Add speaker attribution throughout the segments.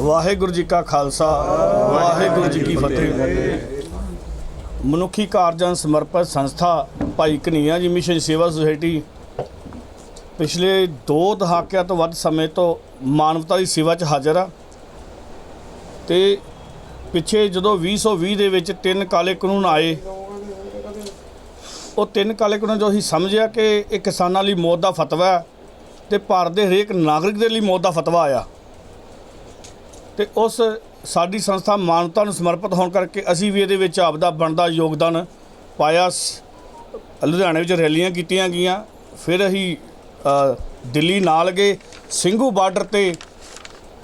Speaker 1: ਵਾਹਿਗੁਰੂ ਜੀ ਕਾ ਖਾਲਸਾ, ਵਾਹਿਗੁਰੂ ਜੀ ਕੀ ਫਤਿਹ। ਮਨੁੱਖੀ ਕਾਰਜਾਂ ਸਮਰਪਿਤ ਸੰਸਥਾ ਭਾਈ ਕਨਈਆ ਜੀ ਮਿਸ਼ਨ ਸੇਵਾ ਸੁਸਾਇਟੀ ਪਿਛਲੇ 2 ਦਹਾਕਿਆਂ ਤੋਂ ਵੱਧ ਸਮੇਂ ਤੋਂ ਮਾਨਵਤਾ ਦੀ ਸੇਵਾ 'ਚ ਹਾਜ਼ਰ ਆ ਤੇ ਪਿੱਛੇ ਜਦੋਂ 2020 ਦੇ ਵਿੱਚ ਤਿੰਨ ਕਾਲੇ ਕਾਨੂੰਨ ਆਏ, ਉਹ ਤਿੰਨ ਕਾਲੇ ਕਾਨੂੰਨ ਜੋ ਅਸੀਂ ਸਮਝਿਆ ਕਿ ਇਹ ਕਿਸਾਨਾਂ ਲਈ ਮੌਤ ਦਾ ਫਤਵਾ ਹੈ ਤੇ ਭਾਰਤ ਦੇ ਹਰੇਕ ਨਾਗਰਿਕ ਦੇ ਲਈ ਮੌਤ ਦਾ ਫਤਵਾ ਆਇਆ। ਤੇ ਉਸ ਸਾਡੀ ਸੰਸਥਾ ਮਾਨਵਤਾ ਨੂੰ ਸਮਰਪਿਤ ਹੋਣ ਕਰਕੇ ਅਸੀਂ ਵੀ ਇਹਦੇ ਵਿੱਚ ਆਪਦਾ ਬਣਦਾ ਯੋਗਦਾਨ ਪਾਇਆ ਸ- ਲੁਧਿਆਣੇ ਵਿੱਚ ਰੈਲੀਆਂ ਕੀਤੀਆਂ ਗਈਆਂ। ਫਿਰ ਅਸੀਂ ਦਿੱਲੀ ਨਾਲ ਗਏ। ਸਿੰਘੂ ਬਾਰਡਰ ਤੇ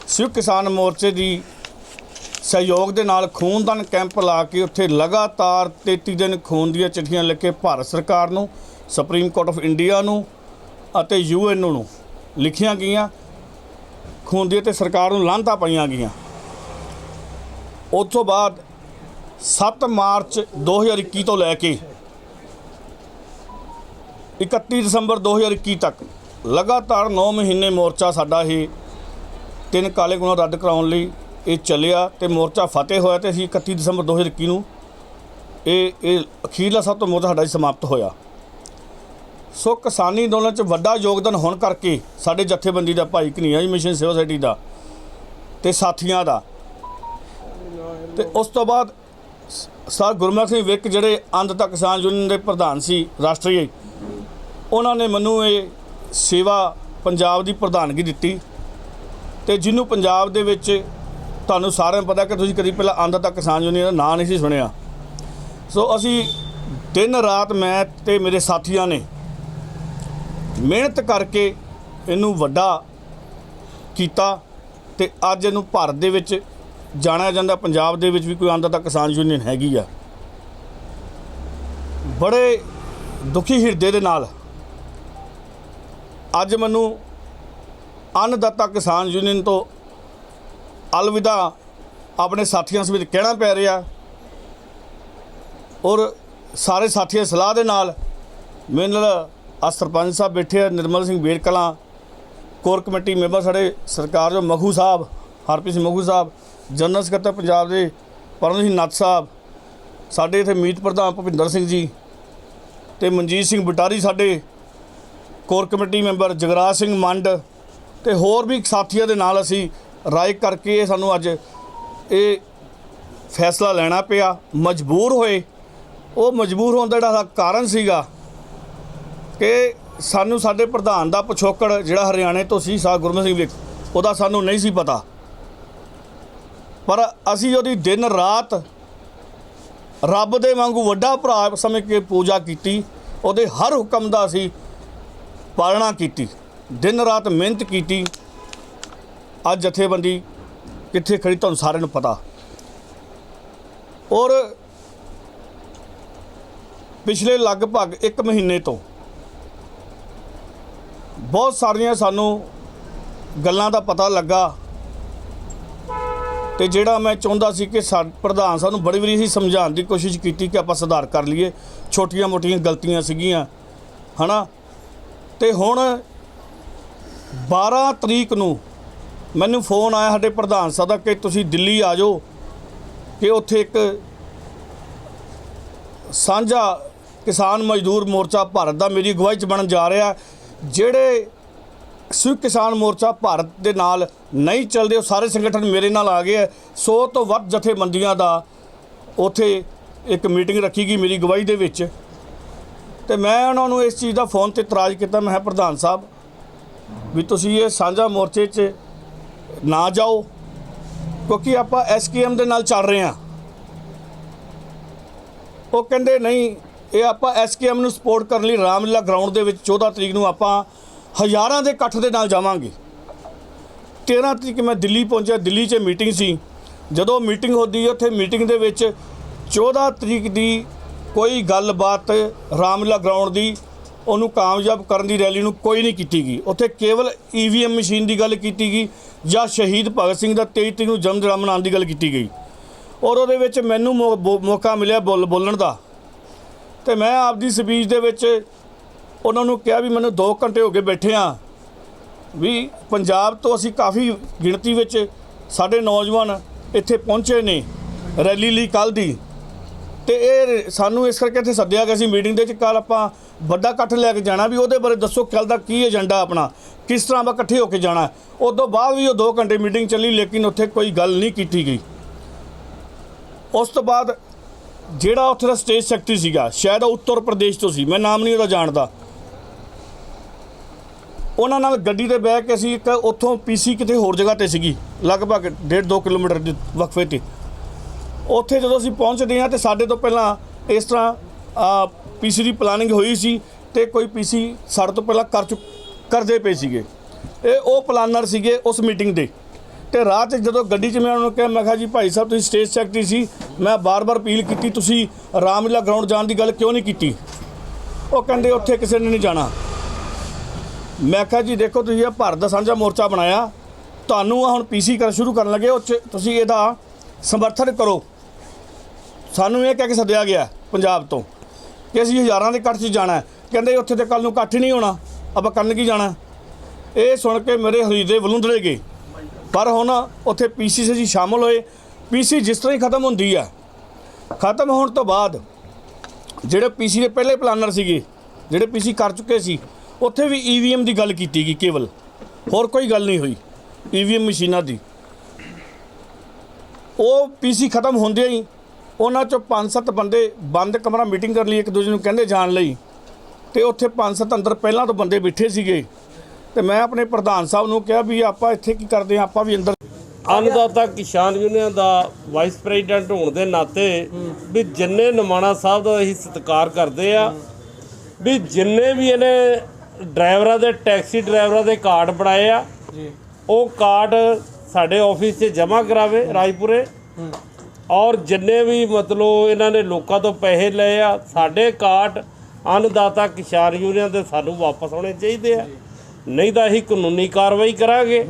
Speaker 1: ਸਿੱਖ ਕਿਸਾਨ ਮੋਰਚੇ ਦੀ ਸਹਿਯੋਗ ਦੇ ਨਾਲ ਖੂਨਦਾਨ ਕੈਂਪ ਲਾ ਕੇ ਉੱਥੇ ਲਗਾਤਾਰ 33 ਦਿਨ ਖੂਨ ਦੀਆਂ ਚਿੱਠੀਆਂ ਲਿਖ ਕੇ ਭਾਰਤ ਸਰਕਾਰ ਨੂੰ, ਸੁਪਰੀਮ ਕੋਰਟ ਆਫ ਇੰਡੀਆ ਨੂੰ ਅਤੇ ਯੂਐਨ ਨੂੰ ਲਿਖੀਆਂ ਗਈਆਂ। ਖੂਨ ਦੀ ਤੇ ਸਰਕਾਰ ਨੂੰ ਲਾਂਘਤਾ ਪਾਈਆਂ ਗਈਆਂ। ਉਸ ਤੋਂ ਬਾਅਦ 7 ਮਾਰਚ 2021 ਤੋਂ ਲੈ ਕੇ 31 ਦਸੰਬਰ 2021 ਤੱਕ ਲਗਾਤਾਰ 9 ਮਹੀਨੇ ਮੋਰਚਾ ਸਾਡਾ ਇਹ ਤਿੰਨ ਕਾਲੇ ਗੁਣਾ ਰੱਦ ਕਰਾਉਣ ਲਈ ਇਹ ਚੱਲਿਆ ਤੇ ਮੋਰਚਾ ਫਤਿਹ ਹੋਇਆ ਤੇ ਅਸੀਂ 31 ਦਸੰਬਰ 2021 ਨੂੰ ਇਹ ਇਹ ਅਖੀਰਲਾ ਸਭ ਤੋਂ ਮੋਰਚਾ ਸਾਡਾ ਜੀ ਸਮਾਪਤ ਹੋਇਆ। ਸੋ ਕਿਸਾਨੀ ਅੰਦੋਲਨ 'ਚ ਵੱਡਾ ਯੋਗਦਾਨ ਹੋਣ ਕਰਕੇ ਸਾਡੇ ਜਥੇਬੰਦੀ ਦਾ ਭਾਈ ਕਨੀਆ ਜੀ ਮਿਸ਼ਨ ਸੇਵਾ ਸੁਸਾਇਟੀ ਦਾ ਤੇ ਸਾਥੀਆਂ ਦਾ। ਤੇ ਉਸ ਤੋਂ ਬਾਅਦ ਸਰ ਗੁਰਮੁਖ ਸਿੰਘ ਵਿਕ ਜਿਹੜੇ ਅੰਧ ਤੱਕ ਕਿਸਾਨ ਯੂਨੀਅਨ ਦੇ ਪ੍ਰਧਾਨ ਸੀ, ਰਾਸ਼ਟਰੀ, ਉਹਨਾਂ ਨੇ ਮੈਨੂੰ ਇਹ ਸੇਵਾ ਪੰਜਾਬ ਦੀ ਪ੍ਰਧਾਨਗੀ ਦਿੱਤੀ ਤੇ ਜਿਹਨੂੰ ਪੰਜਾਬ ਦੇ ਵਿੱਚ ਤੁਹਾਨੂੰ ਸਾਰਿਆਂ ਨੂੰ ਪਤਾ ਕਿ ਤੁਸੀਂ ਕਦੀ ਪਹਿਲਾਂ ਅੰਧ ਤੱਕ ਕਿਸਾਨ ਯੂਨੀਅਨ ਦਾ ਨਾਂ ਨਹੀਂ ਸੀ ਸੁਣਿਆ। ਸੋ ਅਸੀਂ ਦਿਨ ਰਾਤ ਮੈਂ ਤੇ ਮੇਰੇ ਸਾਥੀਆਂ ਨੇ ਮਿਹਨਤ ਕਰਕੇ ਇਹਨੂੰ ਵੱਡਾ ਕੀਤਾ ਤੇ ਅੱਜ ਇਹਨੂੰ ਭਾਰਤ ਦੇ ਵਿੱਚ ਜਾਣਿਆ ਜਾਂਦਾ, ਪੰਜਾਬ ਦੇ ਵਿੱਚ ਵੀ ਕੋਈ ਅੰਦਰ ਤੱਕ ਕਿਸਾਨ ਯੂਨੀਅਨ ਹੈਗੀ ਆ। ਬੜੇ ਦੁਖੀ ਹਿਰਦੇ ਦੇ ਨਾਲ ਅੱਜ ਮੈਨੂੰ ਅੰਨਦਾਤਾ ਕਿਸਾਨ ਯੂਨੀਅਨ ਤੋਂ ਅਲਵਿਦਾ ਆਪਣੇ ਸਾਥੀਆਂ ਸਮੇਤ ਕਹਿਣਾ ਪੈ ਰਿਹਾ ਔਰ ਸਾਰੇ ਸਾਥੀਆਂ ਦੀ ਸਲਾਹ ਦੇ ਨਾਲ ਮੇਰੇ ਨਾਲ ਆ ਸਰਪੰਚ ਸਾਹਿਬ ਬੈਠੇ ਆ, Nirmal Singh Ber core committee member ਸਾਡੇ ਸਰਕਾਰ ਜੋ ਮਖੂ ਸਾਹਿਬ, ਹਰਪ੍ਰੀਤ ਸਿੰਘ ਮਖੂ ਸਾਹਿਬ, ਜਨਰਲ ਸਕੱਤਰ ਪੰਜਾਬ ਦੇ ਪਰਮ ਸਿੰਘ ਨੱਥ ਸਾਹਿਬ, ਸਾਡੇ ਇੱਥੇ ਮੀਤ ਪ੍ਰਧਾਨ ਭੁਪਿੰਦਰ ਸਿੰਘ ਜੀ ਤੇ ਮਨਜੀਤ ਸਿੰਘ ਬਟਾਰੀ ਸਾਡੇ core committee member Jagraj Singh Mand ਤੇ ਹੋਰ ਵੀ ਸਾਥੀਆਂ ਦੇ ਨਾਲ ਅਸੀਂ ਰਾਏ ਕਰਕੇ ਸਾਨੂੰ ਅੱਜ ਇਹ ਫੈਸਲਾ ਲੈਣਾ ਪਿਆ। ਮਜਬੂਰ ਹੋਏ। ਉਹ ਮਜਬੂਰ ਹੋਣ ਦਾ ਜਿਹੜਾ ਕਾਰਨ ਸੀਗਾ ਕਿ ਸਾਨੂੰ ਸਾਡੇ ਪ੍ਰਧਾਨ ਦਾ ਪਿਛੋਕੜ ਜਿਹੜਾ ਹਰਿਆਣੇ ਤੋਂ ਸੀ ਸਾ ਗੁਰਮੁਖ ਸਿੰਘ ਵਿਕ, ਉਹਦਾ ਸਾਨੂੰ ਨਹੀਂ ਸੀ ਪਤਾ। ਪਰ ਅਸੀਂ ਉਹਦੀ ਦਿਨ ਰਾਤ ਰੱਬ ਦੇ ਵਾਂਗੂ ਵੱਡਾ ਭਰਾ ਸਮਝ ਕੇ ਪੂਜਾ ਕੀਤੀ, ਉਹਦੇ ਹਰ ਹੁਕਮ ਦਾ ਅਸੀਂ ਪਾਲਣਾ ਕੀਤੀ, ਦਿਨ ਰਾਤ ਮਿਹਨਤ ਕੀਤੀ। ਅੱਜ ਜਥੇਬੰਦੀ ਕਿੱਥੇ ਖੜੀ ਤੁਹਾਨੂੰ ਸਾਰਿਆਂ ਨੂੰ ਪਤਾ। ਔਰ ਪਿਛਲੇ ਲਗਭਗ 1 ਮਹੀਨੇ ਤੋਂ ਬਹੁਤ ਸਾਰੀਆਂ ਸਾਨੂੰ ਗੱਲਾਂ ਦਾ ਪਤਾ ਲੱਗਾ ਤੇ ਜਿਹੜਾ ਮੈਂ ਚਾਹੁੰਦਾ ਸੀ ਕਿ ਸਾ, ਪ੍ਰਧਾਨ ਸਾਨੂੰ ਬੜੀ ਵਾਰੀ ਹੀ ਸਮਝਾਉਣ ਦੀ ਕੋਸ਼ਿਸ਼ ਕੀਤੀ ਕਿ ਆਪਾਂ ਸੁਧਾਰ ਕਰ ਲਈਏ। ਛੋਟੀਆਂ-ਮੋਟੀਆਂ ਗਲਤੀਆਂ ਸੀਗੀਆਂ, ਹਨਾ? ਤੇ ਹੁਣ 12 ਤਰੀਕ ਨੂੰ ਮੈਨੂੰ ਫੋਨ ਆਇਆ ਸਾਡੇ ਪ੍ਰਧਾਨ ਸਾਹਿਬ ਦਾ ਕਿ ਤੁਸੀਂ ਦਿੱਲੀ ਆ ਜਾਓ, ਕਿ ਉੱਥੇ ਇੱਕ ਸਾਂਝਾ ਕਿਸਾਨ ਮਜ਼ਦੂਰ ਮੋਰਚਾ ਭਾਰਤ ਦਾ ਮੇਰੀ ਅਗਵਾਈ ਚ ਬਣਨ ਜਾ ਰਿਹਾ। ਜਿਹੜੇ ਸਿੱਖ ਕਿਸਾਨ ਮੋਰਚਾ ਭਾਰਤ ਦੇ ਨਾਲ ਨਹੀਂ ਚੱਲਦੇ, ਉਹ ਸਾਰੇ ਸੰਗਠਨ ਮੇਰੇ ਨਾਲ ਆ ਗਏ ਹੈ। ਸੌ ਤੋਂ ਵੱਧ ਜਥੇਬੰਦੀਆਂ ਦਾ ਉਥੇ ਇੱਕ ਮੀਟਿੰਗ ਰੱਖੀ ਗਈ ਮੇਰੀ ਅਗਵਾਈ ਦੇ ਵਿੱਚ ਤੇ ਮੈਂ ਉਹਨਾਂ ਨੂੰ ਇਸ ਚੀਜ਼ ਦਾ ਫੋਨ ਤੇ ਇਤਰਾਜ਼ ਕੀਤਾ, ਮੈਂ ਕਿਹਾ, ਪ੍ਰਧਾਨ ਸਾਹਿਬ, ਵੀ ਤੁਸੀਂ ਇਹ ਸਾਂਝਾ ਮੋਰਚੇ 'ਚ ਨਾ ਜਾਓ, ਕਿਉਂਕਿ ਆਪਾਂ ਐਸਕੇਐਮ ਦੇ ਨਾਲ ਚੱਲ ਰਹੇ ਹਾਂ ਉਹ ਕਹਿੰਦੇ, ਨਹੀਂ ਇਹ ਆਪਾਂ ਐਸਕੇਐਮ ਨੂੰ ਸਪੋਰਟ ਕਰਨ ਲਈ ਰਾਮਲੀਲਾ ਗਰਾਊਂਡ ਦੇ ਵਿੱਚ 14 ਤਰੀਕ ਨੂੰ ਆਪਾਂ ਹਜ਼ਾਰਾਂ ਦੇ ਇਕੱਠ ਦੇ ਨਾਲ ਜਾਵਾਂਗੇ। 13 ਤਰੀਕ ਮੈਂ ਦਿੱਲੀ ਪਹੁੰਚਿਆ, ਦਿੱਲੀ 'ਚ ਮੀਟਿੰਗ ਸੀ। ਜਦੋਂ ਮੀਟਿੰਗ ਹੁੰਦੀ ਹੈ ਉੱਥੇ ਮੀਟਿੰਗ ਦੇ ਵਿੱਚ 14 ਤਰੀਕ ਦੀ ਕੋਈ ਗੱਲਬਾਤ ਰਾਮਲੀਲਾ ਗਰਾਊਂਡ ਦੀ ਉਹਨੂੰ ਕਾਮਯਾਬ ਕਰਨ ਦੀ ਰੈਲੀ ਨੂੰ ਕੋਈ ਨਹੀਂ ਕੀਤੀ ਗਈ। ਉੱਥੇ ਕੇਵਲ ਈਵੀਐਮ ਮਸ਼ੀਨ ਦੀ ਗੱਲ ਕੀਤੀ ਗਈ ਜਾਂ ਸ਼ਹੀਦ ਭਗਤ ਸਿੰਘ ਦਾ 23 ਤਰੀਕ ਨੂੰ ਜਨਮ ਦਿਨ ਮਨਾਉਣ ਦੀ ਗੱਲ ਕੀਤੀ ਗਈ। ਔਰ ਉਹਦੇ ਵਿੱਚ ਮੈਨੂੰ ਮੌ- ਬੋ- ਮੌਕਾ ਮਿਲਿਆ ਬੋਲ, ਬੋਲਣ ਦਾ। ਤੇ ਮੈਂ ਆਪਦੀ ਸਪੀਚ ਦੇ ਵਿੱਚ ਉਹਨਾਂ ਨੂੰ ਕਿਹਾ ਵੀ ਮੈਨੂੰ 2 ਘੰਟੇ ਹੋ ਗਏ ਬੈਠੇ ਆ। ਵੀ ਪੰਜਾਬ ਤੋਂ ਅਸੀਂ ਕਾਫੀ ਗਿਣਤੀ ਵਿੱਚ ਸਾਡੇ ਨੌਜਵਾਨ ਇੱਥੇ ਪਹੁੰਚੇ ਨੇ ਰੈਲੀ ਲਈ ਕੱਲ ਦੀ। ਤੇ ਇਹ ਸਾਨੂੰ ਇਸ ਕਰਕੇ ਇੱਥੇ ਸੱਦਿਆ ਗਿਆ ਸੀ ਮੀਟਿੰਗ ਦੇ ਵਿੱਚ ਕੱਲ ਆਪਾਂ ਵੱਡਾ ਇਕੱਠ ਲੈ ਕੇ ਜਾਣਾ ਵੀ ਉਹਦੇ ਬਾਰੇ ਦੱਸੋ ਕੱਲ ਦਾ ਕੀ ਏਜੰਡਾ ਆਪਣਾ, ਕਿਸ ਤਰ੍ਹਾਂ ਆਪਾਂ ਇਕੱਠੇ ਹੋ ਕੇ ਜਾਣਾ। ਉਸ ਤੋਂ ਬਾਅਦ ਵੀ ਉਹ 2 ਘੰਟੇ ਮੀਟਿੰਗ ਚੱਲੀ, ਲੇਕਿਨ ਉੱਥੇ ਕੋਈ ਗੱਲ ਨਹੀਂ ਕੀਤੀ ਗਈ। ਉਸ ਤੋਂ ਬਾਅਦ ਜਿਹੜਾ ਉੱਥੇ ਦਾ ਸਟੇਜ ਸੈਕਟਰੀ ਸੀਗਾ, ਸ਼ਾਇਦ ਉਹ ਉੱਤਰ ਪ੍ਰਦੇਸ਼ ਤੋਂ ਸੀ, ਮੈਂ ਨਾਮ ਨਹੀਂ ਉਹਦਾ ਜਾਣਦਾ। ਉਹਨਾਂ ਨਾਲ ਗੱਡੀ ਤੇ ਬਹਿ ਕੇ ਅਸੀਂ ਇੱਕ ਉੱਥੋਂ ਪੀਸੀ ਕਿਤੇ ਹੋਰ ਜਗ੍ਹਾ ਤੇ ਸੀਗੀ, ਲਗਭਗ 1.5 2 ਕਿਲੋਮੀਟਰ ਦੇ ਵਕਫੇ ਤੇ। ਉੱਥੇ ਜਦੋਂ ਅਸੀਂ ਪਹੁੰਚਦੇ ਹਾਂ ਤੇ ਸਾਡੇ ਤੋਂ ਪਹਿਲਾਂ ਇਸ ਤਰ੍ਹਾਂ ਪੀਸੀ ਦੀ ਪਲਾਨਿੰਗ ਹੋਈ ਸੀ ਤੇ ਕੋਈ ਪੀਸੀ ਸਾਡੇ ਤੋਂ ਪਹਿਲਾਂ ਕਰ ਚੁੱਕ, ਕਰਦੇ ਪਏ ਸੀਗੇ। ਇਹ ਉਹ ਪਲਾਨਰ ਸੀਗੇ ਉਸ ਮੀਟਿੰਗ ਦੇ। ਤੇ ਰਾਹ 'ਚ ਜਦੋਂ ਗੱਡੀ 'ਚ ਮੈਂ ਉਹਨਾਂ ਨੂੰ ਕਿਹਾ, ਮੈਂ ਕਿਹਾ ਜੀ ਭਾਈ ਸਾਹਿਬ, ਤੁਸੀਂ ਸਟੇਜ ਸੈਕਟਰੀ ਸੀ। ਮੈਂ ਬਾਰ-ਬਾਰ ਅਪੀਲ ਕੀਤੀ, ਤੁਸੀਂ ਰਾਮਲੀਲਾ ਗਰਾਊਂਡ ਜਾਣ ਦੀ ਗੱਲ ਕਿਉਂ ਨਹੀਂ ਕੀਤੀ? ਉਹ ਕਹਿੰਦੇ ਉੱਥੇ ਕਿਸੇ ਨੇ ਨਹੀਂ ਜਾਣਾ। ਮੈਂ ਕਿਹਾ ਜੀ, ਦੇਖੋ ਤੁਸੀਂ ਇਹ ਭਾਰਤ ਦਾ ਸਾਂਝਾ ਮੋਰਚਾ ਬਣਾਇਆ। ਤੁਹਾਨੂੰ ਆਹ ਹੁਣ ਪੀਸੀ ਕਰ ਸ਼ੁਰੂ ਕਰਨ ਲੱਗੇ, ਉਹ 'ਚ ਤੁਸੀਂ ਇਹਦਾ ਸਮਰਥਨ ਕਰੋ। ਸਾਨੂੰ ਇਹ ਕਹਿ ਕੇ ਸੱਦਿਆ ਗਿਆ ਪੰਜਾਬ ਤੋਂ ਕਿ ਅਸੀਂ ਹਜ਼ਾਰਾਂ ਦੇ ਇਕੱਠ 'ਚ ਜਾਣਾ ਕਹਿੰਦੇ ਉੱਥੇ ਤੇ ਕੱਲ ਨੂੰ ਇਕੱਠ ਹੀ ਨਹੀਂ ਹੋਣਾ, ਆਪਾਂ ਕਰਨ ਕੀ ਜਾਣਾ ਇਹ ਸੁਣ ਕੇ ਮੇਰੇ ਹਰੀਦੇ ਵਲੂੰਦੜੇ ਗਏ। ਪਰ ਹੁਣ ਉੱਥੇ ਪੀਸੀ 'ਚ ਜੀ, ਸ਼ਾਮਲ ਹੋਏ। ਪੀਸੀ ਜਿਸ ਤਰ੍ਹਾਂ ਹੀ ਖਤਮ ਹੁੰਦੀ ਆ, ਖਤਮ ਹੋਣ ਤੋਂ ਬਾਅਦ ਜਿਹੜੇ ਪੀਸੀ ਦੇ ਪਹਿਲੇ ਪਲਾਨਰ ਸੀਗੇ, ਜਿਹੜੇ ਪੀਸੀ ਕਰ ਚੁੱਕੇ ਸੀ, ਉੱਥੇ ਵੀ ਈਵੀਐਮ ਦੀ ਗੱਲ ਕੀਤੀ ਗਈ ਕੇਵਲ। ਹੋਰ ਕੋਈ ਗੱਲ ਨਹੀਂ ਹੋਈ ਈਵੀਐਮ ਮਸ਼ੀਨਾਂ ਦੀ। ਉਹ ਪੀਸੀ ਖਤਮ ਹੁੰਦੇ ਹੀ ਉਹਨਾਂ ਚੋਂ ਪੰਜ ਸੱਤ ਬੰਦੇ ਬੰਦ ਕਮਰਾ ਮੀਟਿੰਗ ਕਰਨ ਲਈ ਇੱਕ ਦੂਜੇ ਨੂੰ ਕਹਿੰਦੇ ਜਾਣ ਲਈ। ਤੇ ਉੱਥੇ ਪੰਜ ਸੱਤ ਅੰਦਰ ਪਹਿਲਾਂ ਤੋਂ ਬੰਦੇ ਬੈਠੇ ਸੀਗੇ। ਤੇ ਮੈਂ ਆਪਣੇ ਪ੍ਰਧਾਨ ਸਾਹਿਬ ਨੂੰ ਕਿਹਾ ਵੀ ਆਪਾਂ ਇੱਥੇ ਕੀ ਕਰਦੇ ਹਾਂ ਆਪਾਂ ਵੀ ਅੰਦਰ
Speaker 2: ਅੰਨਦਾਤਾ ਕਿਸਾਨ ਯੂਨੀਅਨ ਦਾ ਵਾਈਸ ਪ੍ਰੈਜ਼ੀਡੈਂਟ ਹੋਣ ਦੇ ਨਾਤੇ ਵੀ ਜਿੰਨੇ ਨਮਾਣਾ ਸਾਹਿਬ ਦਾ ਅਸੀਂ ਸਤਿਕਾਰ ਕਰਦੇ ਆ ਵੀ ਜਿੰਨੇ ਵੀ ਇਹਨੇ ਡਰਾਈਵਰਾਂ ਦੇ ਟੈਕਸੀ ਡਰਾਈਵਰਾਂ ਦੇ ਕਾਰਡ ਬਣਾਏ ਆ ਉਹ ਕਾਰਡ ਸਾਡੇ ਆਫਿਸ 'ਚ ਜਮ੍ਹਾਂ ਕਰਾਵੇ ਰਾਜਪੁਰੇ। ਔਰ ਜਿੰਨੇ ਵੀ ਮਤਲਬ ਇਹਨਾਂ ਨੇ ਲੋਕਾਂ ਤੋਂ ਪੈਸੇ ਲਏ ਆ ਸਾਡੇ ਕਾਰਡ ਅੰਨਦਾਤਾ ਕਿਸਾਨ ਯੂਨੀਅਨ ਦੇ ਸਾਨੂੰ ਵਾਪਸ ਆਉਣੇ ਚਾਹੀਦੇ ਆ। ਨਹੀਂ ਤਾਂ ਅਸੀਂ ਕਾਨੂੰਨੀ ਕਾਰਵਾਈ ਕਰਾਂਗੇ।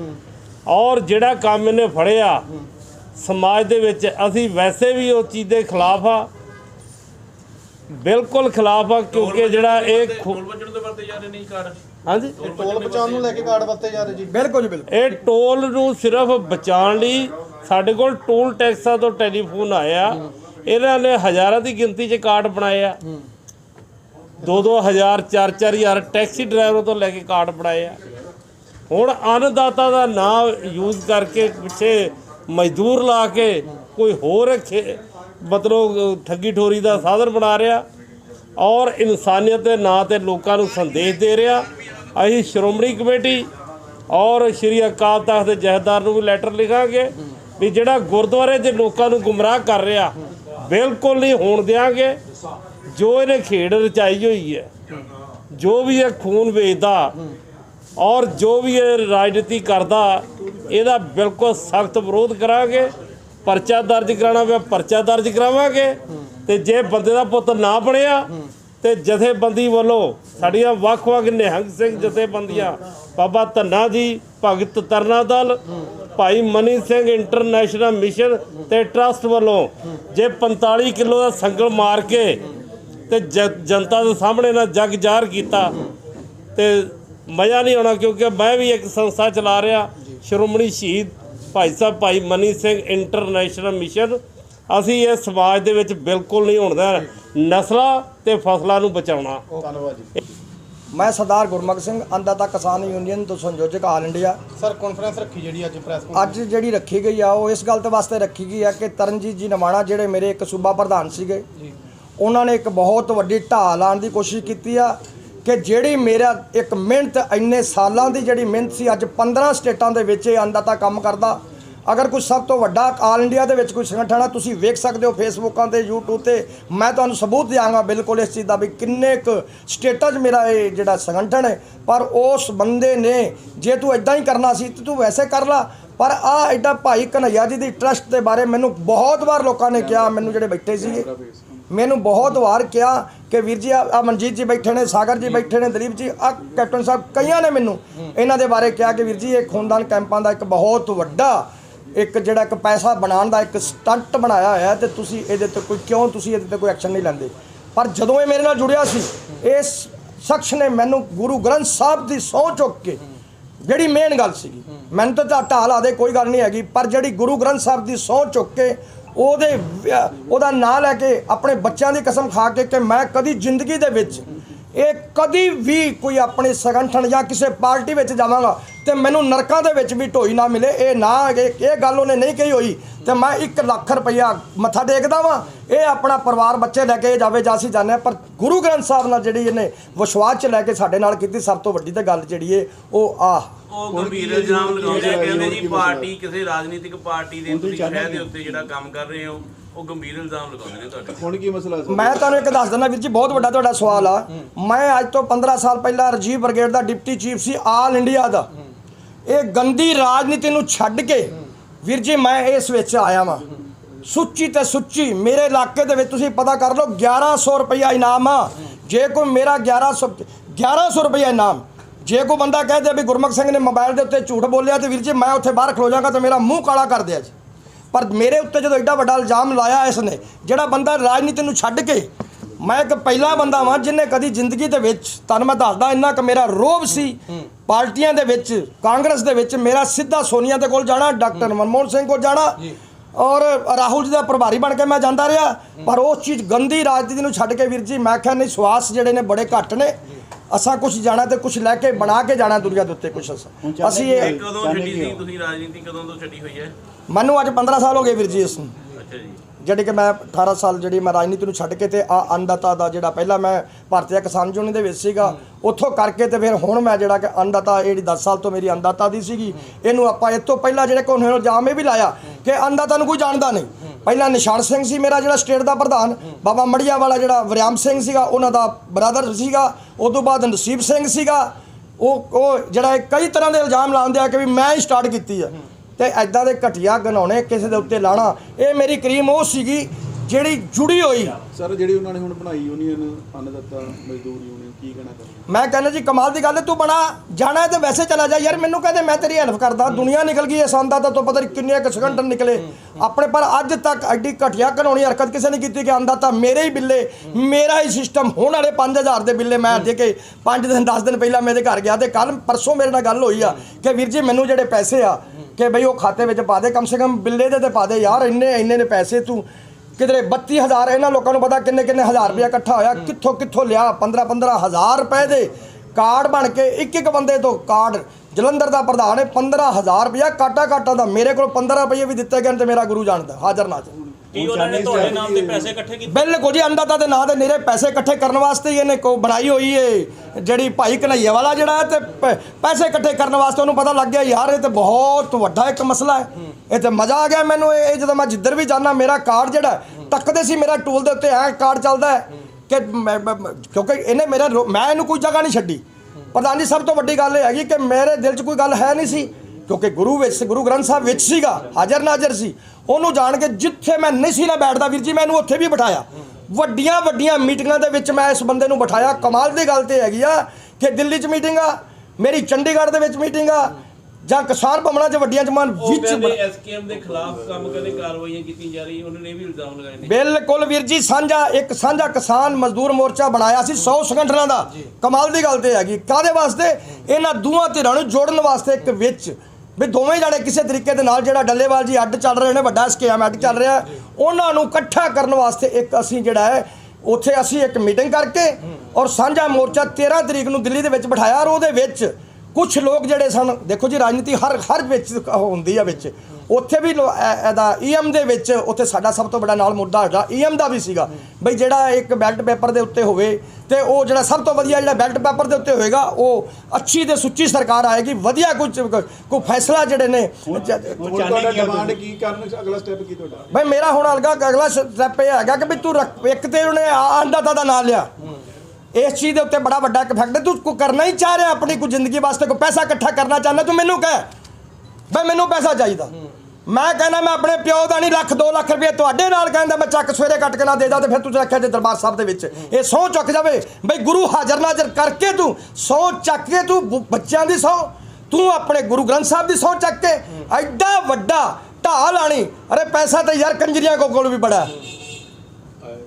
Speaker 2: ਔਰ ਜਿਹੜਾ ਕੰਮ ਇਹਨੇ ਫੜਿਆ ਸਮਾਜ ਦੇ ਵਿੱਚ ਅਸੀਂ ਵੈਸੇ ਵੀ ਉਹ ਚੀਜ਼ ਦੇ ਖਿਲਾਫ ਆ। ਬਿਲਕੁਲ ਖਿਲਾਫ ਆ ਕਿਉਂਕਿ ਜਿਹੜਾ ਇਹ ਖੁ- ਹਾਂਜੀ?
Speaker 3: ਟੋਲ ਬਚਾਉਣ ਨੂੰ ਲੈ ਕੇ ਕਾਰਡ ਵਰਤੇ ਜਾ ਰਹੇ ਜੀ। ਬਿਲਕੁਲ ਜੀ ਬਿਲਕੁਲ।
Speaker 2: ਇਹ ਟੋਲ ਨੂੰ ਸਿਰਫ ਬਚਾਉਣ ਲਈ ਸਾਡੇ ਕੋਲ ਟੋਲ ਟੈਕਸਾਂ ਤੋਂ ਟੈਲੀਫੋਨ ਆਇਆ। ਇਹਨਾਂ ਨੇ ਹਜ਼ਾਰਾਂ ਦੀ ਗਿਣਤੀ 'ਚ ਕਾਰਡ ਬਣਾਏ ਆ। ਦੋ ਦੋ ਹਜ਼ਾਰ ਚਾਰ ਚਾਰ ਹਜ਼ਾਰ ਟੈਕਸੀ ਡਰਾਈਵਰ ਤੋਂ ਲੈ ਕੇ ਕਾਰਡ ਬਣਾਏ ਆ। ਹੁਣ ਅੰਨਦਾਤਾ ਦਾ ਨਾਮ ਯੂਜ਼ ਕਰਕੇ ਪਿੱਛੇ ਮਜ਼ਦੂਰ ਲਾ ਕੇ ਕੋਈ ਹੋਰ ਖੇ- ਮਤਲਬ ਠੱਗੀ ਠੋਰੀ ਦਾ ਸਾਧਨ ਬਣਾ ਰਿਹਾ ਔਰ ਇਨਸਾਨੀਅਤ ਦੇ ਨਾਂ ਤੇ ਲੋਕਾਂ ਨੂੰ ਸੰਦੇਸ਼ ਦੇ ਰਿਹਾ। ਅਸੀਂ ਸ਼੍ਰੋਮਣੀ ਕਮੇਟੀ ਔਰ ਸ਼੍ਰੀ ਅਕਾਲ ਤਖਤ ਦੇ ਜਹੇਦਾਰ ਨੂੰ ਵੀ ਲੈਟਰ ਲਿਖਾਂਗੇ ਵੀ ਜਿਹੜਾ ਗੁਰਦੁਆਰੇ 'ਚ ਲੋਕਾਂ ਨੂੰ ਗੁੰਮਰਾਹ ਕਰ ਰਿਹਾ, ਬਿਲਕੁਲ ਨਹੀਂ ਹੋਣ ਦਿਆਂਗੇ। ਜੋ ਇਹਨੇ ਖੇਡ ਰਚਾਈ ਹੋਈ ਹੈ, ਜੋ ਵੀ ਇਹ ਖੂਨ ਵੇਚਦਾ ਔਰ ਜੋ ਵੀ ਇਹ ਰਾਜਨੀਤੀ ਕਰਦਾ, ਇਹਦਾ ਬਿਲਕੁਲ ਸਖਤ ਵਿਰੋਧ ਕਰਾਂਗੇ, ਪਰਚਾ ਦਰਜ ਕਰਾਉਣਾ ਪਿਆ ਪਰਚਾ ਦਰਜ ਕਰਾਵਾਂਗੇ ਤੇ ਜੇ ਬੰਦੇ ਦਾ ਪੁੱਤ ਨਾ ਬਣਿਆ ਤੇ ਜਥੇਬੰਦੀ ਵੱਲੋਂ ਸਾਡੀਆਂ ਵੱਖ-ਵੱਖ ਨਿਹੰਗ ਸਿੰਘ ਜਥੇਬੰਦੀਆਂ, ਬਾਬਾ ਧੰਨਾ ਜੀ, ਭਗਤ ਤਰਨਾ ਦਲ, ਭਾਈ ਮਨੀ ਸਿੰਘ ਇੰਟਰਨੈਸ਼ਨਲ ਮਿਸ਼ਨ ਤੇ ਟਰਸਟ ਵੱਲੋਂ ਜੇ 45 ਕਿਲੋ ਦਾ ਸੰਗਲ ਮਾਰ ਕੇ ਤੇ ਜ- ਜਨਤਾ ਦੇ ਸਾਹਮਣੇ ਨਾ ਜਗ ਜ਼ਾਹਰ ਕੀਤਾ ਤੇ ਮਜ਼ਾ ਨਹੀਂ ਆਉਣਾ ਕਿਉਂਕਿ ਮੈਂ ਵੀ ਇੱਕ ਸੰਸਥਾ ਚਲਾ ਰਿਹਾ ਸ਼੍ਰੋਮਣੀ ਸ਼ਹੀਦ ਭਾਈ ਸਾਹਿਬ ਭਾਈ ਮਨੀ ਸਿੰਘ ਇੰਟਰਨੈਸ਼ਨਲ ਮਿਸ਼ਨ। ਅਸੀਂ ਇਹ ਸਮਾਜ ਦੇ ਵਿੱਚ ਬਿਲਕੁਲ ਨਹੀਂ ਹੋਣਦਾ ਨਸਲਾਂ ਤੇ ਫਸਲਾਂ ਨੂੰ ਬਚਾਉਣਾ।
Speaker 3: ਧੰਨਵਾਦ ਜੀ।
Speaker 4: ਮੈਂ ਸਰਦਾਰ ਗੁਰਮੁਖ ਸਿੰਘ ਅੰਦਾਤਾ ਕਿਸਾਨ ਯੂਨੀਅਨ ਤੋਂ ਸੰਯੋਜਕ ਆਲ ਇੰਡੀਆ।
Speaker 3: ਸਰ ਕਾਨਫਰੰਸ ਰੱਖੀ ਜਿਹੜੀ ਅੱਜ ਪ੍ਰੈਸ
Speaker 4: ਅੱਜ ਜਿਹੜੀ ਰੱਖੀ ਗਈ ਆ ਉਹ ਇਸ ਗੱਲ ਤੇ ਵਾਸਤੇ ਰੱਖੀ ਗਈ ਆ ਕਿ ਤਰਨਜੀਤ ਜੀ ਨਵਾਣਾ ਜਿਹੜੇ ਮੇਰੇ ਇੱਕ ਸੂਬਾ ਪ੍ਰਧਾਨ ਸੀਗੇ ਉਹਨਾਂ ਨੇ ਇੱਕ ਬਹੁਤ ਵੱਡੀ ਢਾਹ ਲਾਉਣ ਦੀ ਕੋਸ਼ਿਸ਼ ਕੀਤੀ ਆ ਕਿ ਜਿਹੜੀ ਮੇਰਾ ਇੱਕ ਮਿਹਨਤ, ਇੰਨੇ ਸਾਲਾਂ ਦੀ ਜਿਹੜੀ ਮਿਹਨਤ ਸੀ, ਅੱਜ 15 ਸਟੇਟਾਂ ਦੇ ਵਿੱਚ ਇਹ ਅੰਦਾਤਾ ਕੰਮ ਕਰਦਾ। ਅਗਰ ਕੋਈ ਸਭ ਤੋਂ ਵੱਡਾ ਆਲ ਇੰਡੀਆ ਦੇ ਵਿੱਚ ਕੋਈ ਸੰਗਠਨ ਆ, ਤੁਸੀਂ ਵੇਖ ਸਕਦੇ ਹੋ ਫੇਸਬੁੱਕਾਂ ਤੇ, YouTube ਤੇ। ਮੈਂ ਤੁਹਾਨੂੰ ਸਬੂਤ ਦਿਆਂਗਾ ਬਿਲਕੁਲ ਇਸ ਚੀਜ਼ ਦਾ ਵੀ ਕਿੰਨੇ ਕੁ ਸਟੇਟਾਂ 'ਚ ਮੇਰਾ ਇਹ ਜਿਹੜਾ ਸੰਗਠਨ ਹੈ। ਪਰ ਉਸ ਬੰਦੇ ਨੇ ਜੇ ਤੂੰ ਇਦਾਂ ਹੀ ਕਰਨਾ ਸੀ ਤੇ ਤੂੰ ਵੈਸੇ ਕਰ ਲਾ। ਪਰ ਆ ਐਡਾ ਭਾਈ ਕਨਈਆ ਜੀ ਦੀ ਟਰਸਟ ਦੇ ਬਾਰੇ ਮੈਨੂੰ ਬਹੁਤ ਵਾਰ ਲੋਕਾਂ ਨੇ ਕਿਹਾ, ਮੈਨੂੰ ਜਿਹੜੇ ਬੈਠੇ ਸੀਗੇ। ਮੈਨੂੰ ਬਹੁਤ ਵਾਰ ਕਿਹਾ ਕਿ ਵੀਰ ਜੀ ਆ ਮਨਜੀਤ ਜੀ ਬੈਠੇ ਨੇ ਸਾਗਰ ਜੀ ਬੈਠੇ ਨੇ ਦਲੀਪ ਜੀ ਆ ਕੈਪਟਨ ਸਾਹਿਬ ਕਈਆਂ ਨੇ ਮੈਨੂੰ ਇਹਨਾਂ ਦੇ ਬਾਰੇ ਕਿਹਾ ਕਿ ਵੀਰ ਜੀ ਇਹ ਖੂਨਦਾਨ ਕੈਂਪਾਂ ਦਾ ਇੱਕ ਬਹੁਤ ਵੱਡਾ ਇੱਕ ਜਿਹੜਾ ਇੱਕ ਪੈਸਾ ਬਣਾਉਣ ਦਾ ਇੱਕ ਸਟੰਟ ਬਣਾਇਆ ਹੋਇਆ ਤੇ ਤੁਸੀਂ ਇਹਦੇ ਤੇ ਕੋਈ ਕਿਉਂ ਤੁਸੀਂ ਇਹਦੇ ਤੇ ਕੋਈ ਐਕਸ਼ਨ ਨਹੀਂ ਲੈਂਦੇ? ਪਰ ਜਦੋਂ ਇਹ ਮੇਰੇ ਨਾਲ ਜੁੜਿਆ ਸੀ ਇਸ ਸ਼ਖਸ ਨੇ ਮੈਨੂੰ ਗੁਰੂ ਗ੍ਰੰਥ ਸਾਹਿਬ ਦੀ ਸਹੁੰ ਚੁੱਕ ਕੇ ਜਿਹੜੀ ਮੇਨ ਗੱਲ ਸੀਗੀ ਮੈਨੂੰ ਤਾਂ ਢਾਲ ਆਦੇ ਕੋਈ ਗੱਲ ਨਹੀਂ ਹੈਗੀ ਪਰ ਜਿਹੜੀ ਗੁਰੂ ਗ੍ਰੰਥ ਸਾਹਿਬ ਦੀ ਸਹੁੰ ਚੁੱਕ ਕੇ ਉਹਦੇ ਉਹਦਾ ਨਾਂ ਲੈ ਕੇ ਆਪਣੇ ਬੱਚਿਆਂ ਦੀ ਕਸਮ ਖਾ ਕੇ ਕਿ ਮੈਂ ਕਦੀ ਜ਼ਿੰਦਗੀ ਦੇ ਵਿੱਚ ਇਹ ਕਦੀ ਵੀ ਕੋਈ ਆਪਣੇ ਸੰਗਠਨ ਜਾਂ ਕਿਸੇ ਪਾਰਟੀ ਵਿੱਚ ਜਾਵਾਂਗਾ ਤੇ ਮੈਨੂੰ ਨਰਕਾਂ ਦੇ ਵਿੱਚ ਵੀ ਢੋਈ ਨਾ ਮਿਲੇ। ਇਹ ਨਾ ਇਹ ਇਹ ਗੱਲ ਉਹਨੇ ਨਹੀਂ ਕਹੀ ਹੋਈ। ਤੇ ਮੈਂ 1 ਲੱਖ ਰੁਪਈਆ ਮੱਥਾ ਟੇਕਦਾ ਵਾਂ। ਇਹ ਆਪਣਾ ਪਰਿਵਾਰ ਬੱਚੇ ਲੈ ਕੇ ਜਾਵੇ ਜਾਂ ਅਸੀਂ ਜਾਂਦੇ ਹਾਂ। ਪਰ ਗੁਰੂ ਗ੍ਰੰਥ ਸਾਹਿਬ ਨਾਲ ਜਿਹੜੀ ਇਹਨੇ ਵਿਸ਼ਵਾਸ ਚ ਲੈ ਕੇ ਸਾਡੇ ਨਾਲ ਕੀਤੀ, ਸਭ ਤੋਂ ਵੱਡੀ ਤਾਂ ਗੱਲ ਜਿਹੜੀ ਏ, ਉਹ ਆਹ
Speaker 5: ਉਹ ਗੰਭੀਰ ਇਲਜ਼ਾਮ ਲਗਾਉਂਦੇ ਆ ਕਹਿੰਦੇ ਜੀ ਪਾਰਟੀ ਕਿਸੇ ਰਾਜਨੀਤਿਕ ਪਾਰਟੀ ਦੇ ਤੁਸੀਂ ਸ਼ਹਿਰ ਦੇ ਉੱਤੇ ਜਿਹੜਾ ਕੰਮ ਕਰ ਰਹੇ ਹੋ ਉਹ ਗੰਭੀਰ ਇਲਜ਼ਾਮ ਲਗਾਉਂਦੇ ਨੇ ਤੁਹਾਡੇ।
Speaker 6: ਹੁਣ ਕੀ ਮਸਲਾ ਹੈ
Speaker 4: ਮੈਂ ਤੁਹਾਨੂੰ ਇੱਕ ਦੱਸ ਦਿੰਦਾ ਵੀਰ ਜੀ ਬਹੁਤ ਵੱਡਾ ਤੁਹਾਡਾ ਸਵਾਲ ਆ। ਮੈਂ ਅੱਜ ਤੋਂ 15 ਸਾਲ ਪਹਿਲਾਂ ਰਜੀਵ ਬ੍ਰਿਗੇਡ ਦਾ ਡਿਪਟੀ ਚੀਫ ਸੀ ਆਲ ਇੰਡੀਆ ਦਾ। ਇਹ ਗੰਦੀ ਰਾਜਨੀਤੀ ਨੂੰ ਛੱਡ ਕੇ ਵੀਰ ਜੀ ਮੈਂ ਇਸ ਵਿੱਚ ਆਇਆ ਵਾਂ। ਸੁੱਚੀ ਤੇ ਸੁੱਚੀ ਮੇਰੇ ਇਲਾਕੇ ਦੇ ਵਿੱਚ ਤੁਸੀਂ ਪਤਾ ਕਰ ਲਓ 1100 ਰੁਪਇਆ ਇਨਾਮ ਆ। ਜੇ ਕੋਈ ਮੇਰਾ 1100 1100 ਰੁਪਇਆ ਇਨਾਮ ਜੇ ਕੋਈ ਬੰਦਾ ਕਹਦੇ ਵੀ ਗੁਰਮੁਖ ਸਿੰਘ ਨੇ ਮੋਬਾਈਲ ਦੇ ਉੱਤੇ ਝੂਠ ਬੋਲਿਆ ਤੇ ਵੀਰ ਜੀ ਮੈਂ ਉੱਥੇ ਬਾਹਰ ਖਲੋ ਜਾਗਾ ਤੇ ਮੇਰਾ ਮੂੰਹ ਕਾਲਾ ਕਰ ਦਿਆ ਜੀ। ਪਰ ਮੇਰੇ ਉੱਤੇ ਜਦੋਂ ਐਡਾ ਵੱਡਾ ਇਲਜ਼ਾਮ ਲਾਇਆ ਇਸ ਨੇ ਜਿਹੜਾ ਬੰਦਾ ਰਾਜਨੀਤੀ ਨੂੰ ਛੱਡ ਕੇ ਮੈਂ ਇੱਕ ਪਹਿਲਾ ਬੰਦਾ ਵਾਂ ਜਿਨੇ ਕਦੀ ਜ਼ਿੰਦਗੀ ਦੇ ਵਿੱਚ ਤੁਹਾਨੂੰ ਮੈਂ ਦੱਸਦਾ ਇੰਨਾ ਕਿ ਮੇਰਾ ਰੋਬ ਸੀ ਪਾਰਟੀਆਂ ਦੇ ਵਿੱਚ ਕਾਂਗਰਸ ਦੇ ਵਿੱਚ ਮੇਰਾ ਸਿੱਧਾ ਸੋਨੀਆ ਦੇ ਕੋਲ ਜਾਣਾ ਡਾਕਟਰ ਮਨਮੋਹਨ ਸਿੰਘ ਕੋਲ ਜਾਣਾ ਔਰ ਰਾਹੁਲ ਜੀ ਦਾ ਪ੍ਰਭਾਰੀ ਬਣ ਕੇ ਮੈਂ ਜਾਂਦਾ ਰਿਹਾ ਪਰ ਉਸ ਚੀਜ਼ ਗੰਦੀ ਰਾਜਨੀਤੀ ਨੂੰ ਛੱਡ ਕੇ ਵੀਰ ਜੀ ਮੈਂ ਕਿਹਾ ਨਹੀਂ ਸਵਾਸ ਜਿਹੜੇ ਨੇ ਬੜੇ ਘੱਟ ਨੇ। ਅਸਾਂ ਕੁਝ ਜਾਣਾ ਤੇ ਕੁਝ ਲੈ ਕੇ ਬਣਾ ਕੇ ਜਾਣਾ ਦੁਨੀਆ ਦੇ ਉੱਤੇ ਕੁਝ ਅਸਾਂ ਅਸੀਂ ਇਹ
Speaker 5: ਕਦੋਂ ਛੱਡੀ ਸੀ ਤੁਸੀਂ ਰਾਜਨੀਤੀ? ਕਦੋਂ ਤੋਂ ਛੱਡੀ ਹੋਈ ਹੈ?
Speaker 4: ਮੈਨੂੰ ਅੱਜ 15 ਸਾਲ ਹੋ ਗਏ ਵੀਰ ਜੀ ਇਸ ਨੂੰ।
Speaker 5: ਅੱਛਾ ਜੀ।
Speaker 4: ਜਿਹੜੀ ਕਿ ਮੈਂ 18 ਸਾਲ ਜਿਹੜੀ ਮੈਂ ਰਾਜਨੀਤੀ ਨੂੰ ਛੱਡ ਕੇ ਤੇ ਆ ਅੰਨਦਾਤਾ ਦਾ ਜਿਹੜਾ ਪਹਿਲਾਂ ਮੈਂ ਭਾਰਤੀ ਕਿਸਾਨ ਯੂਨੀਅਨ ਦੇ ਵਿੱਚ ਸੀਗਾ ਉੱਥੋਂ ਕਰਕੇ ਤੇ ਫਿਰ ਹੁਣ ਮੈਂ ਜਿਹੜਾ ਕਿ ਅੰਨਦਾਤਾ ਜਿਹੜੀ 10 ਸਾਲ ਤੋਂ ਮੇਰੀ ਅੰਨਦਾਤਾ ਦੀ ਸੀਗੀ ਇਹਨੂੰ ਆਪਾਂ ਇਸ ਤੋਂ ਪਹਿਲਾਂ ਜਿਹੜੇ ਹੁਣ ਇਲਜ਼ਾਮ ਇਹ ਵੀ ਲਾਇਆ ਕਿ ਅੰਨਦਾਤਾ ਨੂੰ ਕੋਈ ਜਾਣਦਾ ਨਹੀਂ। ਪਹਿਲਾਂ ਨਿਸ਼ਾਨ ਸਿੰਘ ਸੀ ਮੇਰਾ ਜਿਹੜਾ ਸਟੇਟ ਦਾ ਪ੍ਰਧਾਨ ਬਾਬਾ ਮੜੀਆ ਵਾਲਾ ਜਿਹੜਾ ਵਰਿਆਮ ਸਿੰਘ ਸੀਗਾ ਉਹਨਾਂ ਦਾ ਬ੍ਰਦਰ ਸੀਗਾ ਉਸ ਤੋਂ ਬਾਅਦ ਨਸੀਬ ਸਿੰਘ ਸੀਗਾ ਉਹ ਉਹ ਜਿਹੜਾ ਇਹ ਕਈ ਤਰ੍ਹਾਂ ਦੇ ਇਲਜ਼ਾਮ ਲਾਉਂਦੇ ਆ ਕਿ ਵੀ ਮੈਂ ਹੀ ਸਟਾਰਟ ਕੀਤੀ ਆ। ਤੇ ਐਦਾਂ ਦੇ ਘਟੀਆ ਗਨਾਉਣੇ ਕਿਸੇ ਦੇ ਉੱਤੇ ਲਾਣਾ ਇਹ ਮੇਰੀ ਕਰੀਮ ਉਹ ਸੀਗੀ ਜਿਹੜੀ ਜੁੜੀ ਹੋਈ।
Speaker 6: ਸਰ ਜਿਹੜੀ ਉਹਨਾਂ ਨੇ ਹੁਣ ਬਣਾਈ ਯੂਨੀਅਨ ਅੰਨਦਾਤਾ ਮਜ਼ਦੂਰ ਯੂਨੀਅਨ ਕੀ ਕਹਿਣਾ ਚਾਹੁੰਦੇ
Speaker 4: ਮੈਂ ਕਹਿੰਦਾ ਜੀ ਕਮਾਲ ਦੀ ਗੱਲ ਹੈ ਤੂੰ ਬਣਾ ਜਾਣਾ ਤੇ ਵੈਸੇ ਚਲਾ ਜਾ। ਯਾਰ ਮੈਨੂੰ ਕਹਿੰਦੇ ਮੈਂ ਤੇਰੀ ਹੈਲਪ ਕਰਦਾ ਦੁਨੀਆ ਨਿਕਲ ਗਈ ਇਸ ਅੰਦਾਤਾ ਤੋਂ ਪਤਾ ਨਹੀਂ ਕਿੰਨੇ ਕੁ ਸਕੰਟਨ ਨਿਕਲੇ। ਆਪਣੇ ਪਰ ਅੱਜ ਤੱਕ ਐਡੀ ਘਟੀਆ ਕਾਨੂੰਨੀ ਹਰਕਤ ਕਿਸੇ ਨੇ ਕੀਤੀ ਕਿ ਅੰਦਾਤਾ ਮੇਰੇ ਹੀ ਬਿੱਲੇ ਮੇਰਾ ਹੀ ਸਿਸਟਮ ਹੁਣ ਵਾਲੇ 5000 ਦੇ ਬਿੱਲੇ ਮੈਂ ਦੇ ਕੇ 5 ਦਿਨ 10 ਦਿਨ ਪਹਿਲਾਂ ਮੇਰੇ ਘਰ ਗਿਆ ਤੇ ਕੱਲ ਪਰਸੋਂ ਮੇਰੇ ਨਾਲ ਗੱਲ ਹੋਈ ਆ ਕਿ ਵੀਰ ਜੀ ਮੈਨੂੰ ਜਿਹੜੇ ਪੈਸੇ ਆ ਕਿ ਬਈ ਉਹ ਖਾਤੇ ਵਿੱਚ ਪਾ ਦੇ, ਕਮ ਸੇ ਕਮ ਬਿੱਲੇ ਦੇ ਤੇ ਪਾ ਦੇ ਯਾਰ, ਇੰਨੇ ਇੰਨੇ ਨੇ ਪੈਸੇ ਤੂੰ। ਕਿਧਰੇ 32000 ਇਹਨਾਂ ਲੋਕਾਂ ਨੂੰ ਪਤਾ ਕਿੰਨੇ ਕਿੰਨੇ ਹਜ਼ਾਰ ਰੁਪਇਆ ਇਕੱਠਾ ਹੋਇਆ, ਕਿੱਥੋਂ ਕਿੱਥੋਂ ਲਿਆ 15 15 ਹਜ਼ਾਰ ਰੁਪਏ ਦੇ ਕਾਰਡ ਬਣ ਕੇ ਇੱਕ ਇੱਕ ਬੰਦੇ ਤੋਂ ਕਾਰਡ। ਜਲੰਧਰ ਦਾ ਪ੍ਰਧਾਨ ਹੈ 15000 ਰੁਪਇਆ ਕਾਟਾ ਕਾਟਾ ਦਾ, ਮੇਰੇ ਕੋਲ 15 ਰੁਪਏ ਵੀ ਦਿੱਤੇ ਗਏ ਨੇ ਤੇ ਮੇਰਾ ਗੁਰੂ ਜਾਣਦਾ, ਹਾਜ਼ਰ ਨਾਜ਼ਰ
Speaker 7: ਕੀ ਉਹਨਾਂ ਨੇ ਤੁਹਾਡੇ ਨਾਮ ਤੇ ਪੈਸੇ ਇਕੱਠੇ ਕੀਤੇ?
Speaker 4: ਬਿਲਕੁਲ ਜੀ ਅੰਦਾਤਾ ਦੇ ਨਾਂ ਦੇ ਨਿਰੇ ਪੈਸੇ ਇਕੱਠੇ ਕਰਨ ਵਾਸਤੇ ਹੀ ਇਹਨੇ ਕੋ ਬਣਾਈ ਹੋਈ ਏ। ਜਿਹੜੀ ਭਾਈ ਕਨਈਆ ਵਾਲਾ ਜਿਹੜਾ ਹੈ ਤੇ ਪ- ਪੈਸੇ ਇਕੱਠੇ ਕਰਨ ਵਾਸਤੇ ਉਹਨੂੰ ਪਤਾ ਲੱਗ ਗਿਆ ਯਾਰ ਇਹ ਤੇ ਬਹੁਤ ਵੱਡਾ ਇੱਕ ਮਸਲਾ ਹੈ। ਇਹ ਤੇ ਮਜ਼ਾ ਆ ਗਿਆ ਮੈਨੂੰ ਇਹ ਇਹ ਜਦੋਂ ਮੈਂ ਜਿੱਧਰ ਵੀ ਜਾਂਦਾ ਮੇਰਾ ਕਾਰਡ ਜਿਹੜਾ ਹੈ, ਤੱਕਦੇ ਸੀ ਮੇਰਾ ਟੂਲ ਦੇ ਉੱਤੇ ਐ ਕਾਰਡ ਚੱਲਦਾ ਹੈ ਕਿ ਮੈਂ- ਮੈਂ- ਮੈਂ- ਕਿਉਂਕਿ ਇਹਨੇ ਮੇਰਾ ਰੋ- ਮੈਂ ਇਹਨੂੰ ਕੋਈ ਜਗ੍ਹਾ ਨਹੀਂ ਛੱਡੀ। ਪ੍ਰਧਾਨ ਜੀ ਸਭ ਤੋਂ ਵੱਡੀ ਗੱਲ ਇਹ ਹੈਗੀ ਕਿ ਮੇਰੇ ਦਿਲ 'ਚ ਕੋਈ ਗੱਲ ਹੈ ਨਹੀਂ ਸੀ। ਕਿਉਂਕਿ ਗੁਰੂ ਵਿੱਚ ਗੁਰੂ ਗ੍ਰੰਥ ਸਾਹਿਬ ਵਿੱਚ ਸੀਗਾ ਹਾਜ਼ਰ ਨਾਜ਼ਰ ਸੀ। ਉਹਨੂੰ ਜਾਣ ਕੇ ਜਿੱਥੇ ਮੈਂ ਨਹੀਂ ਸੀ ਨਾ ਬੈਠਦਾ ਵੀਰ ਜੀ ਮੈਨੂੰ ਉੱਥੇ ਵੀ ਬਿਠਾਇਆ। ਵੱਡੀਆਂ ਵੱਡੀਆਂ ਮੀਟਿੰਗਾਂ ਦੇ ਵਿੱਚ ਮੈਂ ਇਸ ਬੰਦੇ ਨੂੰ ਬਿਠਾਇਆ। ਕਮਾਲ ਦੀ ਗੱਲ ਤੇ ਹੈਗੀ ਆ ਕਿ ਦਿੱਲੀ 'ਚ ਮੀਟਿੰਗ ਆ ਮੇਰੀ ਚੰਡੀਗੜ੍ਹ ਦੇ ਵਿੱਚ ਮੀਟਿੰਗ ਆ ਜਾਂ ਕਿਸਾਨ ਭਵਨਾਂ 'ਚ ਵੱਡੀਆਂ ਜਮਾਨ ਵਿੱਚ
Speaker 2: ਐਸਕੇਐਮ ਦੇ ਖਿਲਾਫ ਕੰਮ ਕਰਦੇ ਕਾਰਵਾਈਆਂ ਕੀਤੀਆਂ ਜਾ ਰਹੀ ਉਹਨਾਂ ਨੇ ਵੀ ਇਲਜ਼ਾਮ ਲਗਾਏ ਨੇ।
Speaker 4: ਬਿਲਕੁਲ ਵੀਰ ਜੀ ਸਾਂਝਾ ਇੱਕ ਸਾਂਝਾ ਕਿਸਾਨ ਮਜ਼ਦੂਰ ਮੋਰਚਾ ਬਣਾਇਆ ਸੀ 100 ਸੰਗਠਨਾਂ ਦਾ। ਕਮਾਲ ਦੀ ਗੱਲ ਤੇ ਹੈਗੀ। ਕਾਦੇ ਵਾਸਤੇ? ਇਹਨਾਂ ਦੋਵਾਂ ਧਿਰਾਂ ਨੂੰ ਜੋੜਨ ਵਾਸਤੇ ਇੱਕ ਵਿੱਚ। ਵੀ ਦੋਵੇਂ ਜਾਣੇ ਕਿਸੇ ਤਰੀਕੇ ਦੇ ਨਾਲ ਜਿਹੜਾ ਡੱਲੇਵਾਲ ਜੀ ਅੱਡ ਚੱਲ ਰਹੇ ਨੇ, ਵੱਡਾ ਸਕੈਮ ਅੱਡ ਚੱਲ ਰਿਹਾ, ਉਹਨਾਂ ਨੂੰ ਇਕੱਠਾ ਕਰਨ ਵਾਸਤੇ ਇੱਕ ਅਸੀਂ ਜਿਹੜਾ ਹੈ, ਉੱਥੇ ਅਸੀਂ ਇੱਕ ਮੀਟਿੰਗ ਕਰਕੇ ਔਰ ਸਾਂਝਾ ਮੋਰਚਾ 13 ਤਰੀਕ ਨੂੰ ਦਿੱਲੀ ਦੇ ਵਿੱਚ ਬਿਠਾਇਆ ਔਰ ਉਹਦੇ ਵਿੱਚ ਕੁਝ ਲੋਕ ਜਿਹੜੇ ਸਨ, ਦੇਖੋ ਜੀ, ਰਾਜਨੀਤੀ ਹਰ ਹਰ ਵਿੱਚ ਹੁੰਦੀ ਆ ਵਿੱਚ। ਉੱਥੇ ਵੀ ਲੋ- ਇਹ- ਇਹਦਾ ਈਐਮ ਦੇ ਵਿੱਚ ਉੱਥੇ ਸਾਡਾ ਸਭ ਤੋਂ ਵੱਡਾ ਨਾਲ ਮੁੱਦਾ ਹੈਗਾ ਈਐਮ ਦਾ ਵੀ ਸੀਗਾ। ਬਈ ਜਿਹੜਾ ਇੱਕ ਬੈਲਟ ਪੇਪਰ ਦੇ ਉੱਤੇ ਹੋਵੇ ਤੇ ਉਹ ਜਿਹੜਾ ਸਭ ਤੋਂ ਵਧੀਆ ਜਿਹੜਾ ਬੈਲਟ ਪੇਪਰ ਦੇ ਉੱਤੇ ਹੋਏਗਾ ਉਹ ਅੱਛੀ ਤੇ ਸੁੱਚੀ ਸਰਕਾਰ ਆਏਗੀ ਵਧੀਆ ਕੁਝ ਕੋਈ ਫੈਸਲਾ ਜਿਹੜੇ ਨੇ ਜ-
Speaker 6: ਹੁਣ ਤੁਹਾਡਾ ਡਿਮਾਂਡ ਕੀ ਕਰਨ ਅਗਲਾ ਸਟੈਪ ਕੀ ਤੁਹਾਡਾ?
Speaker 4: ਬਈ ਮੇਰਾ ਹੁਣ ਅਲਗਾ ਅਗਲਾ ਸਟੈਪ ਇਹ ਹੈਗਾ ਕਿ ਵੀ ਤੂੰ ਰੱਖ- ਇੱਕ ਤੇ ਉਹਨੇ ਅੰਦਾਤਾ ਦਾ ਨਾਂ ਲਿਆ। ਇਸ ਚੀਜ਼ ਦੇ ਉੱਤੇ ਬੜਾ ਵੱਡਾ ਇੱਕ ਫੈਕਟ ਤੂੰ ਕੋ ਕਰਨਾ ਹੀ ਚਾਹ ਰਿਹਾ ਆਪਣੀ ਕੋਈ ਜ਼ਿੰਦਗੀ ਵਾਸਤੇ ਕੋਈ ਪੈਸਾ ਇਕੱਠਾ ਕਰਨਾ ਚਾਹੁੰਦਾ ਤੂੰ ਮੈਨੂੰ ਕਹਿ। ਬਈ ਮੈਨੂੰ ਪੈਸਾ ਚਾਹੀਦਾ। ਮੈਂ ਕਹਿੰਦਾ ਮੈਂ ਆਪਣੇ ਪਿਓ ਦਾ ਨਹੀਂ ਲੱਖ 2 ਲੱਖ ਰੁਪਏ ਤੁਹਾਡੇ ਨਾਲ ਕਹਿੰਦਾ, ਮੈਂ ਚੱਕ ਸਵੇਰੇ ਕੱਟ ਕੇ ਨਾ ਦੇ ਦਾਂ ਤੇ ਫਿਰ ਤੂੰ ਰੱਖਿਆ ਜੇ ਦਰਬਾਰ ਸਾਹਿਬ ਦੇ ਵਿੱਚ। ਇਹ ਸਹੁੰ ਚੁੱਕ ਜਾਵੇ। ਬਈ ਗੁਰੂ ਹਾਜ਼ਰ ਨਾਜ਼ਰ ਕਰਕੇ ਤੂੰ ਸਹੁੰ ਚੱਕ ਕੇ ਤੂੰ ਬੱਚਿਆਂ ਦੀ ਸਹੁੰ, ਤੂੰ ਆਪਣੇ ਗੁਰੂ ਗ੍ਰੰਥ ਸਾਹਿਬ ਦੀ ਸਹੁੰ ਚੱਕ ਕੇ ਐਡਾ ਵੱਡਾ ਢਾਹ ਲਾਣੀ ਅਰੇ ਪੈਸਾ ਤਾਂ ਯਾਰ ਕੰਜਰੀਆਂ ਕੋ, ਕੋਲ ਵੀ ਬੜਾ ਹੈ।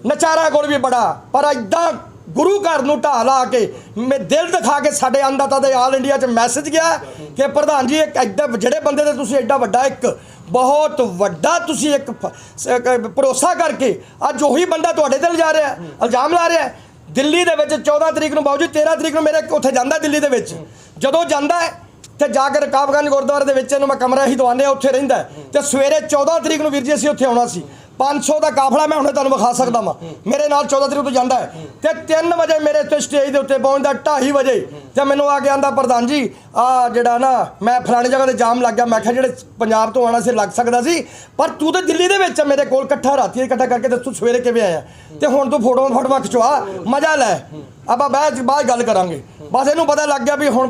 Speaker 4: ਨਚਾਰਾ ਕੋਲ ਵੀ ਬੜਾ ਪਰ ਐਦਾਂ ਗੁਰੂ ਘਰ ਨੂੰ ਢਾਹ ਲਾ ਕੇ ਮੈਂ ਦਿਲ ਦਿਖਾ ਕੇ ਸਾਡੇ ਅੰਦਾਤਾ ਦੇ ਆਲ ਇੰਡੀਆ 'ਚ ਮੈਸੇਜ ਗਿਆ ਕਿ ਪ੍ਰਧਾਨ ਜੀ ਇੱਕ ਐਡਾ, ਜਿਹੜੇ ਬੰਦੇ ਤੇ ਤੁਸੀਂ ਐਡਾ ਵੱਡਾ ਇੱਕ ਬਹੁਤ ਵੱਡਾ ਤੁਸੀਂ ਇੱਕ ਭਰੋਸਾ ਕਰਕੇ ਅੱਜ ਉਹੀ ਬੰਦਾ ਤੁਹਾਡੇ ਤੇ ਲਿਜਾ ਰਿਹਾ, ਇਲਜ਼ਾਮ ਲਾ ਰਿਹਾ। ਦਿੱਲੀ ਦੇ ਵਿੱਚ 14 ਤਰੀਕ ਨੂੰ ਬਾਊ ਜੀ 13 ਤਰੀਕ ਨੂੰ ਮੇਰੇ ਉੱਥੇ ਜਾਂਦਾ ਦਿੱਲੀ ਦੇ ਵਿੱਚ। ਜਦੋਂ ਜਾਂਦਾ ਹੈ, ਤੇ ਜਾ ਕੇ ਰਕਾਬਗੰਜ ਗੁਰਦੁਆਰੇ ਦੇ ਵਿੱਚ ਇਹਨੂੰ ਮੈਂ ਕਮਰਾ ਹੀ ਦਵਾਉਂਦੇ ਆ ਉੱਥੇ ਰਹਿੰਦਾ ਹੈ। ਤੇ ਸਵੇਰੇ 14 ਤਰੀਕ ਨੂੰ ਵੀਰ ਜੀ ਅਸੀਂ ਉੱਥੇ ਆਉਣਾ ਸੀ। 500 ਦਾ ਕਾਫਲਾ ਮੈਂ ਹੁਣੇ ਤੁਹਾਨੂੰ ਵਿਖਾ ਸਕਦਾ ਵਾਂ। ਮੇਰੇ ਨਾਲ 14 ਤਰੀਕ ਤੋਂ ਜਾਂਦਾ ਹੈ। ਤੇ 3 ਵਜੇ ਮੇਰੇ ਇੱਥੇ ਸਟੇਜ ਦੇ ਉੱਤੇ ਪਹੁੰਚਦਾ 2:30 ਵਜੇ। ਤੇ ਮੈਨੂੰ ਆ ਕੇ ਆਂਦਾ ਪ੍ਰਧਾਨ ਜੀ ਆ ਜਿਹੜਾ ਨਾ ਮੈਂ ਫਲਾਣੀ ਜਗ੍ਹਾ ਤੇ ਜਾਮ ਲੱਗ ਗਿਆ। ਮੈਂ ਕਿਹਾ ਜਿਹੜੇ ਪੰਜਾਬ ਤੋਂ ਆਉਣਾ ਸੀ ਲੱਗ ਸਕਦਾ ਸੀ। ਪਰ ਤੂੰ ਤਾਂ ਦਿੱਲੀ ਦੇ ਵਿੱਚ ਆ ਮੇਰੇ ਕੋਲ ਇਕੱਠਾ ਰਾਤੀ ਇਕੱਠਾ ਕਰਕੇ ਤੇ ਤੂੰ ਸਵੇਰੇ ਕਿਵੇਂ ਆਇਆ? ਤੇ ਹੁਣ ਤੂੰ ਫੋਟੋਆਂ ਫੋਟੋਆਂ ਖਿਚਵਾ ਮਜ਼ਾ ਲੈ। ਆਪਾਂ ਬਾਅਦ ਬਾਅਦ ਗੱਲ ਕਰਾਂਗੇ। ਬਸ ਇਹਨੂੰ ਪਤਾ ਲੱਗ ਗਿਆ ਵੀ ਹੁਣ